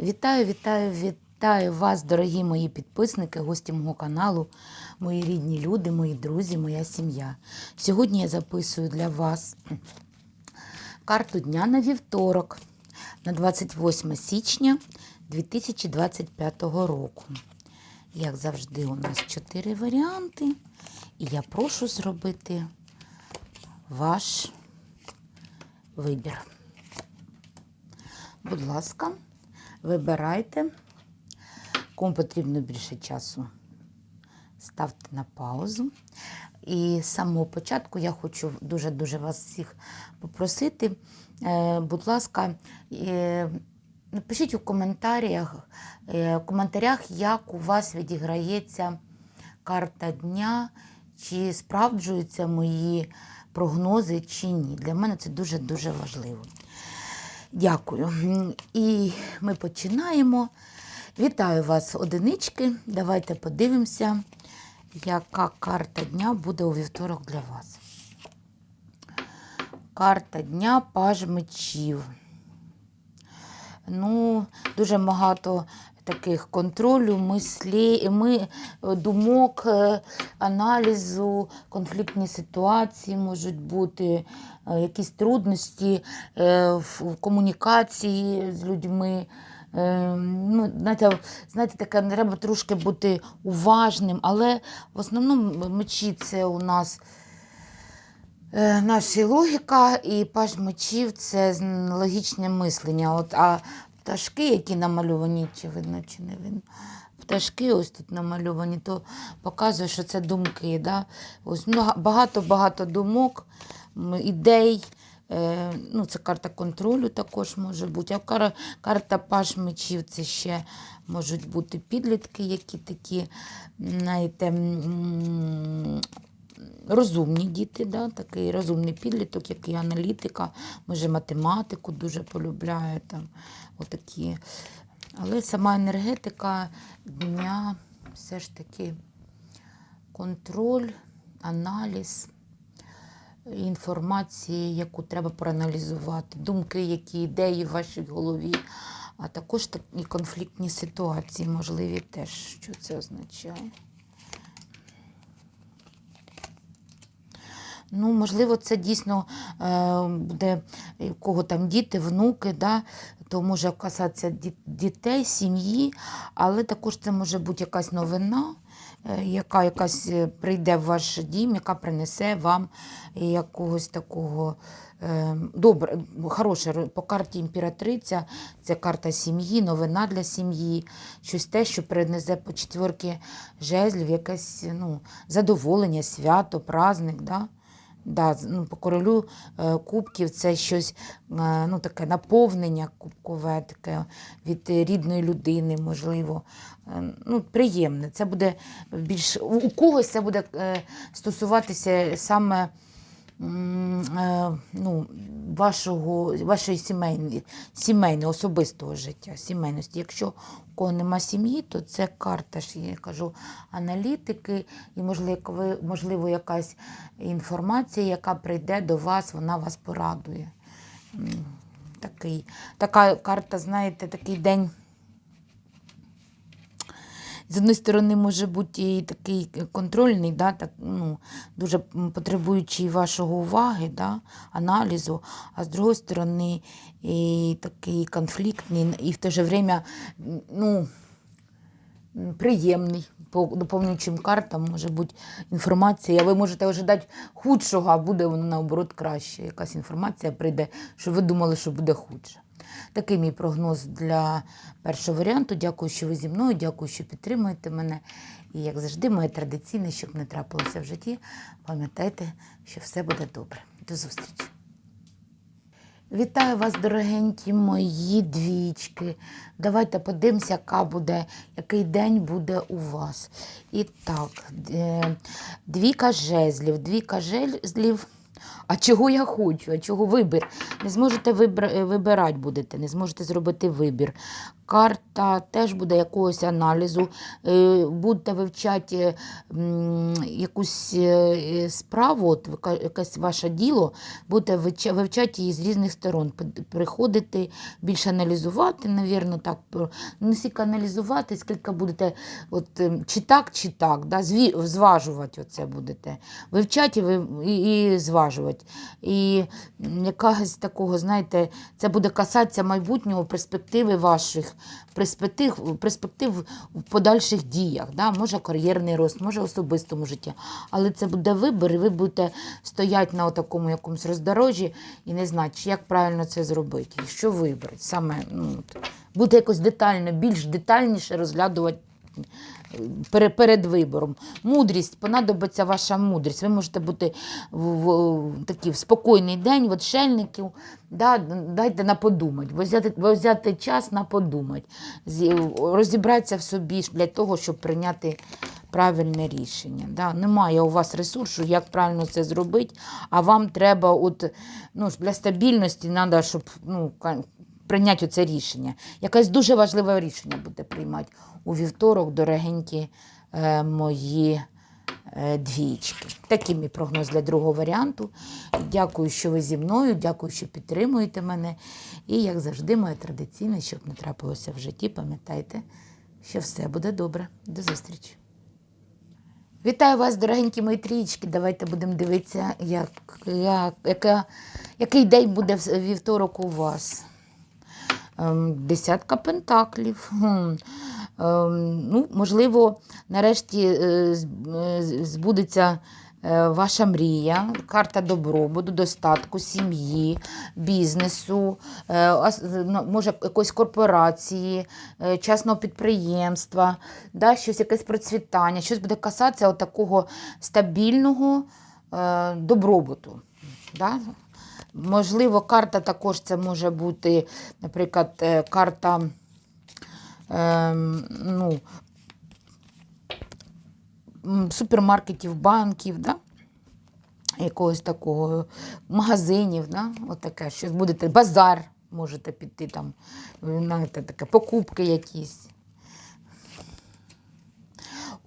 Вітаю, вітаю, вітаю вас, дорогі мої підписники, гості мого каналу, мої рідні люди, мої друзі, моя сім'я. Сьогодні я записую для вас карту дня на вівторок, на 28 січня 2025 року. Як завжди, у нас чотири варіанти, і я прошу зробити ваш вибір. Будь ласка, вибирайте. Кому потрібно більше часу, ставте на паузу. І з самого початку я хочу дуже-дуже вас всіх попросити. Е, будь ласка, е, напишіть у коментарях, е, в коментарях, як у вас відіграється карта дня, чи справджуються мої прогнози, чи ні. Для мене це дуже-дуже важливо. Дякую. І ми починаємо. Вітаю вас, одинички. Давайте подивимося, яка карта дня буде у вівторок для вас. Карта дня паж мечів. Ну, дуже багато таких контролю, мислі, ми, думок, е, аналізу, конфліктні ситуації можуть бути, е, якісь трудності е, в комунікації з людьми. Е, Ну, знаєте, знаєте, таке треба трошки бути уважним, але в основному мечі це у нас е, наша логіка, і паж мечів це логічне мислення. От, а пташки, які намальовані, чи видно, чи не видно. Пташки ось тут намальовані, то показує, що це думки. Да? Ось багато-багато думок, ідей. Е, ну, це карта контролю також може бути. А кара, карта паш мечів це ще можуть бути підлітки, які такі, знаєте, розумні діти, да? такий розумний підліток, який аналітика, може математику дуже полюбляє. Там, отакі. Але сама енергетика дня все ж таки контроль, аналіз інформації, яку треба проаналізувати, думки, які ідеї в вашій голові, а також так- і конфліктні ситуації, можливі теж, що це означає. Ну, можливо, це дійсно е, буде в кого там діти, внуки, да, то може касатися дітей, сім'ї, але також це може бути якась новина, е, яка якась е, прийде в ваш дім, яка принесе вам якогось такого добре, хороше по карті імператриця, це карта сім'ї, новина для сім'ї, щось те, що принесе по четверки жезлів, якесь ну, задоволення, свято, праздник. Да? Да, ну, по королю е, кубків це щось е, ну, таке наповнення кубкове таке від рідної людини, можливо. Е, ну, приємне. Це буде більш у, когось це буде стосуватися саме ну, вашого, вашої сімейної, сімейного, особистого життя, сімейності. Якщо у кого нема сім'ї, то це карта ж, я кажу, аналітики, і можливо, можливо якась інформація, яка прийде до вас, вона вас порадує. Такий, така карта, знаєте, такий день. З однієї сторони, може бути і такий контрольний, да, так, ну, дуже потребуючий вашого уваги, да, аналізу, а з другої сторони, і такий конфліктний, і в те же время, ну, приємний. По доповнюючим картам може бути інформація. Ви можете ожидати худшого, а буде воно наоборот краще. Якась інформація прийде, що ви думали, що буде худше. Такий мій прогноз для першого варіанту. Дякую, що ви зі мною, дякую, що підтримуєте мене. І як завжди, моє традиційне, щоб не трапилося в житті, пам'ятайте, що все буде добре. До зустрічі! Вітаю вас, дорогенькі мої двічки. Давайте подивимося, яка буде, який день буде у вас. І так, е, двіка жезлів, двіка жезлів. А чого я хочу? А чого вибір? Не зможете вибирати будете, не зможете зробити вибір. Карта теж буде якогось аналізу. Е, Будете вивчати якусь е, справу, от якесь ваше діло, будете вивчати її з різних сторон. Приходити більше аналізувати, навірно, так. Не стільки аналізувати, скільки будете от, ем, чи так, чи так, да, зважувати оце будете. Вивчати і, зважувати. І якогось такого, знаєте, це буде касатися майбутнього перспективи ваших, перспектив, перспектив в подальших діях. Да? Може кар'єрний рост, може особистому житті. Але це буде вибір, і ви будете стояти на такому якомусь роздорожжі і не знати, як правильно це зробити, і що вибрати. Саме ну, буде якось детально, більш детальніше розглядувати перед вибором. Мудрість, понадобиться ваша мудрість. Ви можете бути в, в, в такий в спокійний день, от шельників, да, дайте на подумати, взяти, взяти час на подумати, розібратися в собі для того, щоб прийняти правильне рішення. Да. Немає у вас ресурсу, як правильно це зробити, а вам треба от, ну, для стабільності треба, щоб ну, прийняти це рішення. Якесь дуже важливе рішення буде приймати у вівторок, дорогенькі е, мої е, двічки. Такий мій прогноз для другого варіанту. Дякую, що ви зі мною, дякую, що підтримуєте мене. І, як завжди, моє традиційне, щоб не трапилося в житті, пам'ятайте, що все буде добре. До зустрічі. Вітаю вас, дорогенькі мої трічки. Давайте будемо дивитися, як, як, яка, який день буде вівторок у вас. Ем, Десятка пентаклів. Ем, Ну, можливо, нарешті е, е, збудеться е, ваша мрія, карта добробуту, достатку, сім'ї, бізнесу, ну, може якоїсь корпорації, частного підприємства, да, щось якесь процвітання, щось буде касатися такого стабільного добробуту. Да? Можливо, карта також це може бути, наприклад, е, карта ем, ну, супермаркетів, банків, да? якогось такого, магазинів, да? От щось будете, базар можете піти там, знаєте, таке, покупки якісь.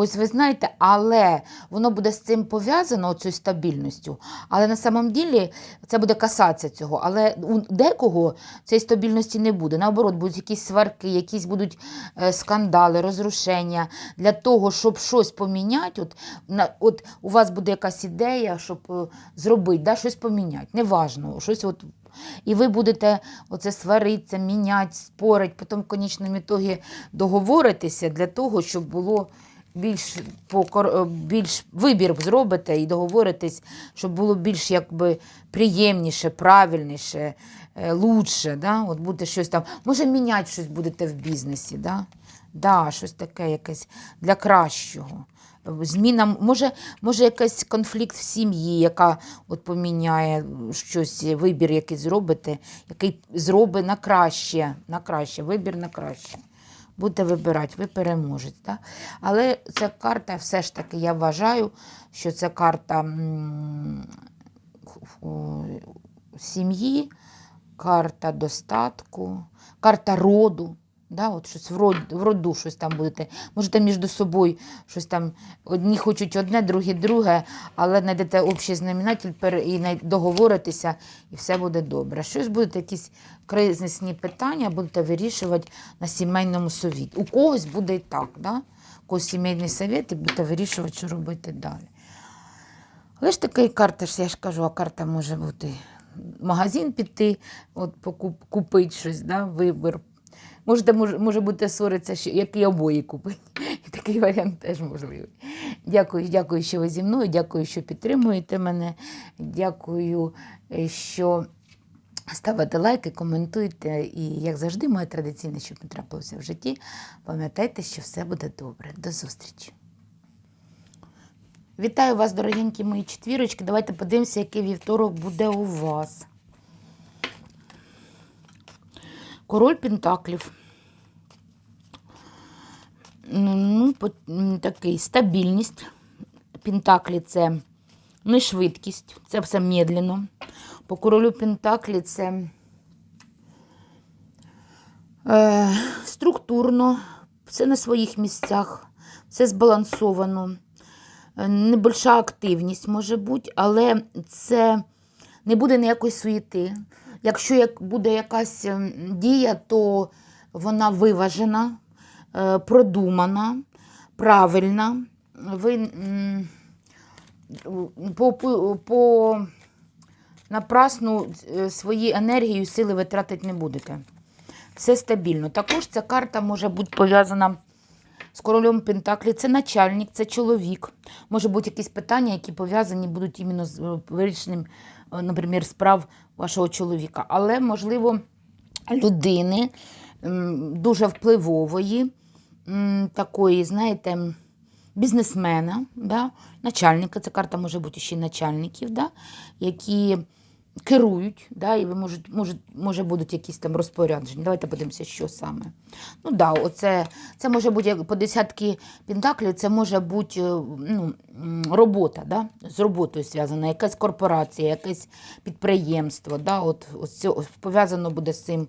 Ось ви знаєте, але воно буде з цим пов'язано, цією стабільністю. Але на самом ділі це буде касатися цього. Але у декого цієї стабільності не буде. Наоборот, будуть якісь сварки, якісь будуть е, скандали, розрушення. Для того, щоб щось поміняти, от, от у вас буде якась ідея, щоб е, зробити, да, щось поміняти. Неважно, щось от і ви будете оце сваритися, міняти, спорити, потім в конечному ітогі договоритися для того, щоб було більш, покор... е, більш вибір зробите і договоритесь, щоб було більш якби приємніше, правильніше, е, лучше. Да? От буде щось там. Може, міняти щось будете в бізнесі, да? Да, щось таке якесь для кращого. Зміна, може, може якийсь конфлікт в сім'ї, яка от поміняє щось, вибір, який зробите, який зробить на краще, на краще, вибір на краще. Будете вибирати, ви переможете. Так? Але ця карта, все ж таки, я вважаю, що це карта сім'ї, карта достатку, карта роду. Да, от щось в, род, в роду щось там будете. Можете між собою щось там. Одні хочуть одне, другі друге, але знайдете общий знаменатель і договоритеся, і все буде добре. Щось будете якісь кризисні питання, будете вирішувати на сімейному совіті. У когось буде і так, да? у когось сімейний совет, і будете вирішувати, що робити далі. Але ж така карта, я ж кажу, а карта може бути в магазин піти, от покуп, купити щось, да, вибір. Можете, може, може бути ссоритися, що які обої купити. Такий варіант теж можливий. Дякую, дякую, що ви зі мною, дякую, що підтримуєте мене. Дякую, е, що ставите лайки, коментуйте. І, як завжди, моє традиційне, щоб не трапилося в житті. Пам'ятайте, що все буде добре. До зустрічі. Вітаю вас, дорогенькі мої четвірочки. Давайте подивимося, який вівторок буде у вас. Король Пентаклів. Ну, такий стабільність. Пентаклі це не швидкість, це все медленно. По королю Пентаклі це Е, структурно, все на своїх місцях, все збалансовано. Е, Небольша активність може бути, але це не буде ніякої суєти. Якщо буде якась ем, дія, то вона виважена, е, продумана, правильна. Ви по, по, напрасну е, свої енергію сили витратити не будете. Все стабільно. Також ця карта може бути пов'язана з королем Пентаклі. Це начальник, це чоловік. Може бути якісь питання, які пов'язані будуть іменно з е, вирішенням, наприклад, справ вашого чоловіка. Але, можливо, людини дуже впливової, такої, знаєте, бізнесмена, да? начальника, ця карта може бути ще й начальників, да? які керують, да? і ви можуть, можуть, може будуть якісь там розпорядження. Давайте подивимося, що саме. Ну да, оце, це може бути як по десятки пентаклів, це може бути е, ну, робота, да? з роботою зв'язана, якась корпорація, якесь підприємство. Да? От, пов'язано буде з цим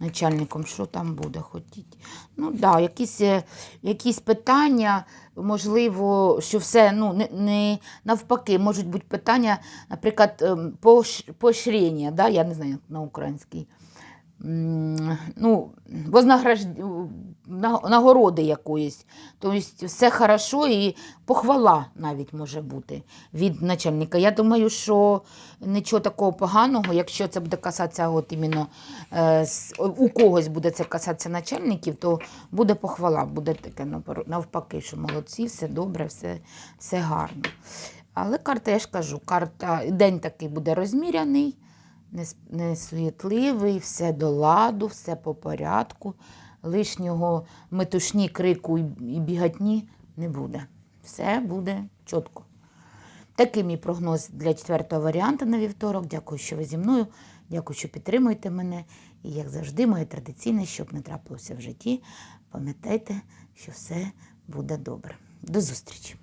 начальником, що там буде хотіти. Ну да, якісь, е, якісь питання, можливо, що все ну, не, не навпаки, можуть бути питання, наприклад, ем, поощрення, да? я не знаю на українській. Ну, вознагражд... нагороди якоїсь. Тобто все хорошо і похвала навіть може бути від начальника. Я думаю, що нічого такого поганого, якщо це буде касатися от іменно е, у когось буде це касатися начальників, то буде похвала, буде таке навпаки, що молодці, все добре, все, все гарно. Але карта, я ж кажу, карта, день такий буде розміряний, несуєтливий, все до ладу, все по порядку. Лишнього метушні, крику і бігатні не буде. Все буде чітко. Такий мій прогноз для четвертого варіанту на вівторок. Дякую, що ви зі мною. Дякую, що підтримуєте мене. І як завжди, моє традиційне, щоб не трапилося в житті. Пам'ятайте, що все буде добре. До зустрічі!